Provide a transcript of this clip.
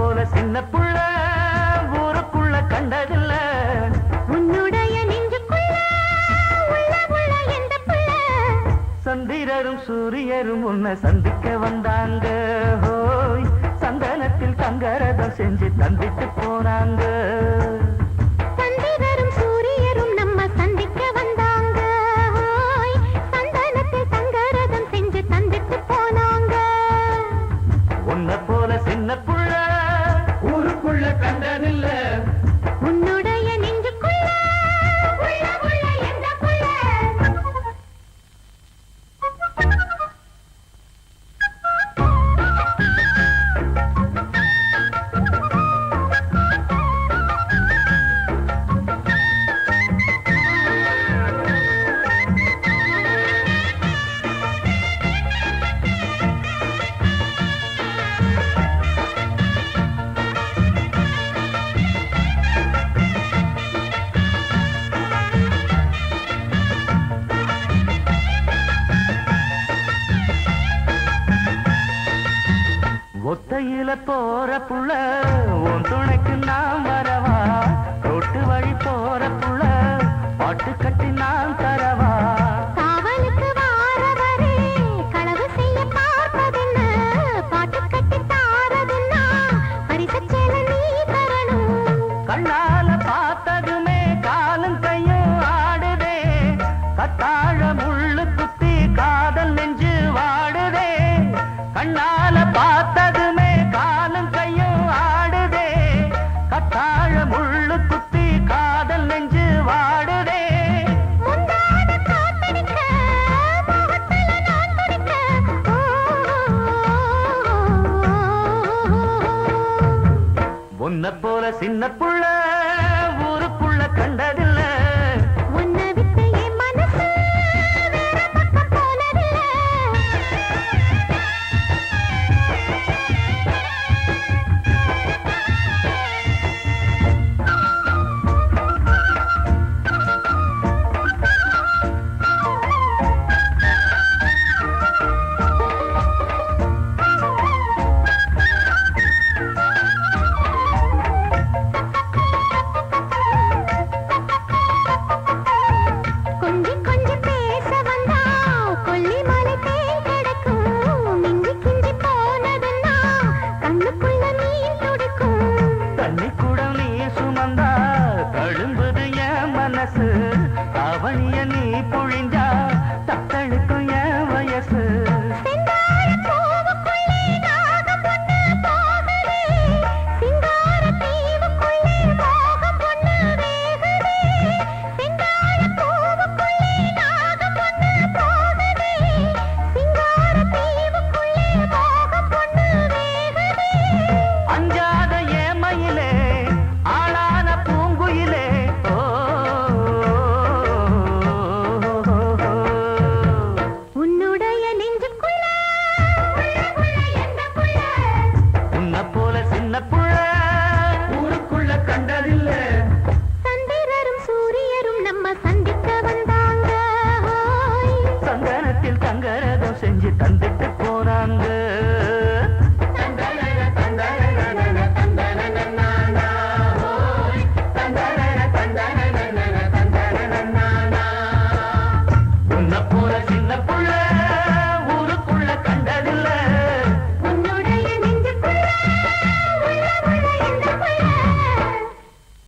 போல சின்ன புள்ள ஊருக்குள்ள கண்டதில்ல. உன்னுடைய சந்திரரும் சூரியரும் உன்னை சந்திக்க வந்தாங்க. ஹோய் சந்தனத்தில் தங்கரதம் செஞ்சு தந்திட்டு போனாங்க. வண்டியில போற புள்ள உன் துணைக்கு நான் வரவா? ரோட்டு வழி போற புள்ள பாட்டு கட்டி நான் தரவா? கண்ணா உன்ன போல சின்ன புள்ள ஊருக்குள்ள கண்டது காசு கண்ண குழ